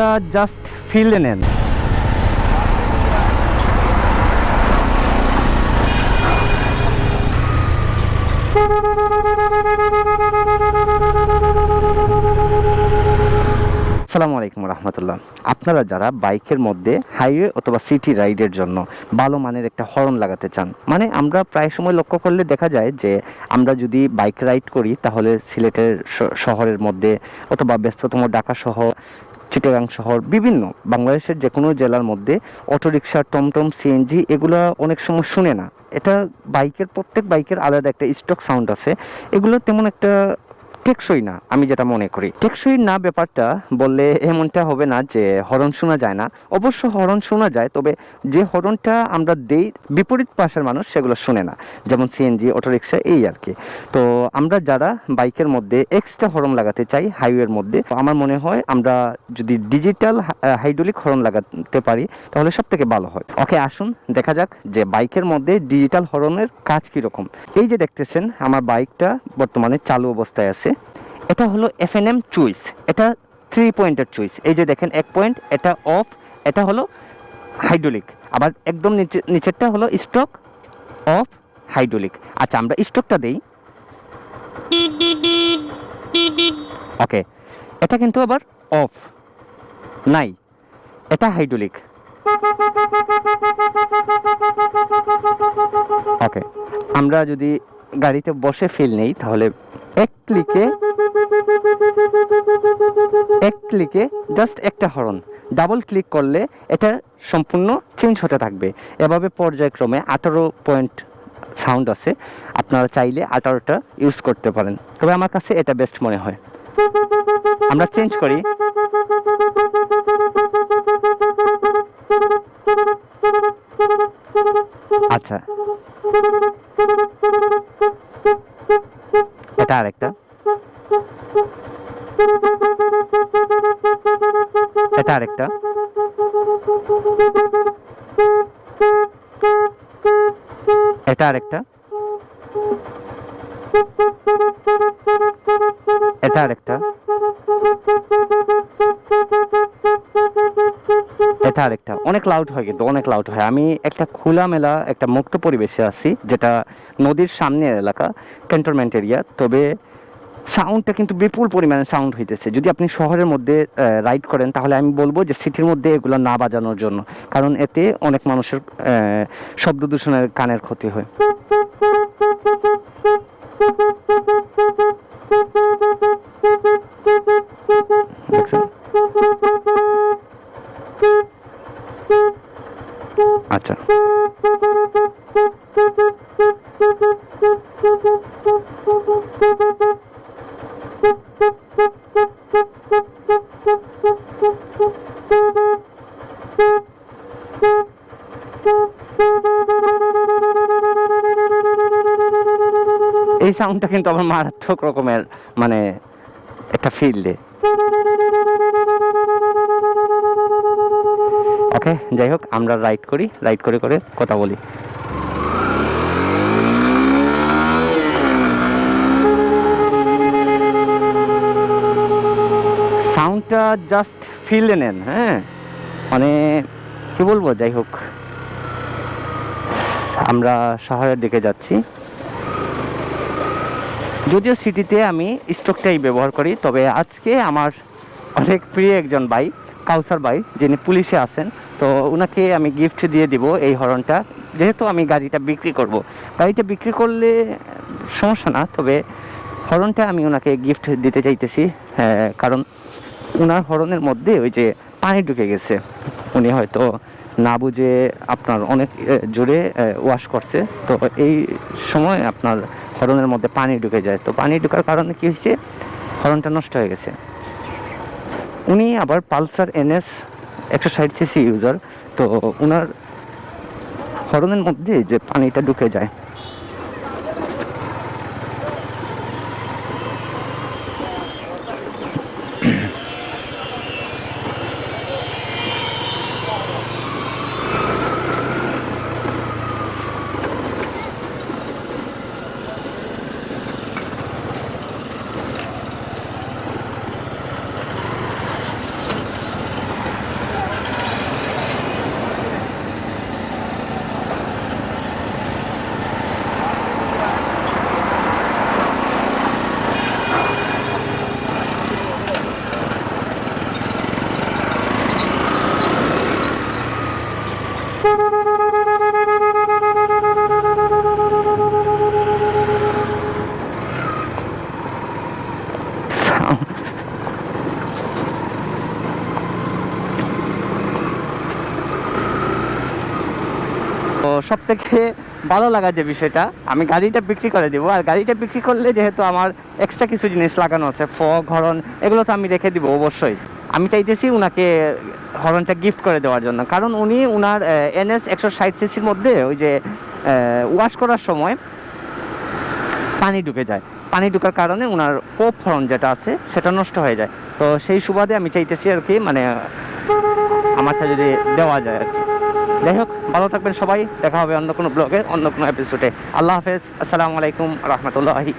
সাউন্ডটা just feel নেন। আসসালামু আলাইকুম রহমতুল্লাহ। আপনারা যারা বাইকের মধ্যে হাইওয়ে অথবা সিটি রাইডের জন্য ভালো মানের একটা হর্ন লাগাতে চান মানে আমরা প্রায় সময় লক্ষ্য করলে দেখা যায় যে আমরা যদি বাইক রাইড করি, তাহলে সিলেটের শহরের মধ্যে অথবা ব্যস্ততম ঢাকা সহ চিটাগাং শহর, বিভিন্ন বাংলাদেশের যে কোনো জেলার মধ্যে অটোরিকশা, টমটম, সিএনজি এগুলো অনেক সময় শুনে না। এটা বাইকের, প্রত্যেক বাইকের আলাদা একটা স্টক সাউন্ড আছে। এগুলো তেমন একটা টেকসই না, আমি যেটা মনে করি। টেকসই না ব্যাপারটা বললে এমনটা হবে না যে হরণ শোনা যায় না। অবশ্য হরণ শোনা যায়, তবে যে হরণটা আমরা দেই, বিপরীত পাশের মানুষ সেগুলো শুনে না। যেমন সিএনজি অটোরিক্সা এই আর কি। তো আমরা যারা বাইকের মধ্যে এক্সট্রা হরন লাগাতে চাই হাইওয়ের মধ্যে আমার মনে হয় আমরা যদি ডিজিটাল হাইড্রোলিক হরণ লাগাতে পারি, তাহলে সব থেকে ভালো হয়। ওকে আসুন, দেখা যাক যে বাইকের মধ্যে ডিজিটাল হরণের কাজ কীরকম। এই যে দেখতেছেন, আমার বাইকটা বর্তমানে চালু অবস্থায় আছে। এটা হলো এফ এন এম চুইস এটা থ্রি পয়েন্টের চুইস এই যে দেখেন, এক পয়েন্ট এটা অফ এটা হলো হাইড্রোলিক আবার একদম নিচে, নিচেরটা হলো স্টক অফ হাইড্রোলিক আচ্ছা আমরা স্টকটা দেই। ওকে এটা কিন্তু আবার অফ নাই। এটা হাইড্রোলিক ওকে আমরা যদি গাড়িতে বসে ফিল নেই, তাহলে এক ক্লিকে এক ক্লিকে জাস্ট একটা হরন ডাবল ক্লিক করলে এটা সম্পূর্ণ চেঞ্জ হতে থাকবে। এভাবে পর্যায়ক্রমে আঠারো পয়েন্ট সাউন্ড আছে। আপনারা চাইলে আঠারোটা ইউজ করতে পারেন। তবে আমার কাছে এটা বেস্ট মনে হয়। আমরা চেঞ্জ করি। আচ্ছা। এটা আরেকটা। এটা আরেকটা। এটা আরেকটা। এটা আরেকটা। এটা আরেকটা। অনেক লাউড হয় কিন্তু, অনেক লাউড হয়। আমি একটা খোলামেলা একটা মুক্ত পরিবেশে আছি, যেটা নদীর সামনের এলাকা ক্যান্টনমেন্ট এরিয়া তবে সাউন্ডটা কিন্তু বিপুল পরিমাণে সাউন্ড হইতেছে। যদি আপনি শহরের মধ্যে রাইড করেন, তাহলে আমি বলব যে সিটির মধ্যে এগুলো না বাজানোর জন্য, কারণ এতে অনেক মানুষের শব্দ দূষণের কানের ক্ষতি হয়। আচ্ছা। এই সাউন্ডটা কিন্তু আমার মারাত্মক রকমের মানে একটা ফিল দেয় ওকে, যাই হোক, আমরা রাইড করি, রাইড করে করে কথা বলি। সাউন্ডটা জাস্ট ফিল নেন হ্যাঁ? মানে কি বলব, যাই হোক। আমরা শহরের দিকে যাচ্ছি। যদিও সিটিতে আমি স্টকটাই ব্যবহার করি, তবে আজকে আমার অনেক প্রিয় একজন ভাই কাউসার ভাই যিনি পুলিশে আছেন তো ওনাকে আমি গিফট দিয়ে দিব এই হরনটা যেহেতু আমি গাড়িটা বিক্রি করব। গাড়িটা বিক্রি করলে সমস্যা না তবে হরনটা আমি ওনাকে গিফট দিতে চাইতেছি হ্যাঁ, কারণ ওনার হরনের মধ্যে ওই যে পানি ঢুকে গেছে। উনি হয়তো না বুঝে আপনার অনেক জোরে ওয়াশ করছে। তো এই সময় আপনার হরনের মধ্যে পানি ঢুকে যায়। তো পানি ঢোকার কারণে কি হয়েছে? হরনটা নষ্ট হয়ে গেছে। উনি আবার পালসার এনএস একশো ষাট সিসি ইউজার, তো ওনার হরনের মধ্যে যে পানিটা ঢুকে যায় থেকে ভালো লাগা যে বিষয়টা, আমি গাড়িটা বিক্রি করে দিব। আর গাড়িটা বিক্রি করলে যেহেতু আমার এক্সট্রা কিছু জিনিস লাগানো আছে ফগ হরন, এগুলো তো আমি রেখে দিব অবশ্যই। আমি চাইতেছি উনাকে হরনটা গিফট করে দেওয়ার জন্য। কারণ উনি উনার এনএস একশো ষাট সিসির মধ্যে ওই যে ওয়াশ করার সময় পানি ঢুকে যায়। পানি ঢুকার কারণে ওনার পোপ হরন যেটা আছে, সেটা নষ্ট হয়ে যায়। তো সেই সুবাদে আমি চাইতেছি আর কি মানে আমারটা যদি দেওয়া যায় আর কি। যাই হোক, ভালো থাকবেন সবাই। দেখা হবে অন্য কোনো ব্লগে, অন্য কোনো এপিসোডে আল্লাহ হাফেজ। আসসালামু আলাইকুম রহমতুল্লাহি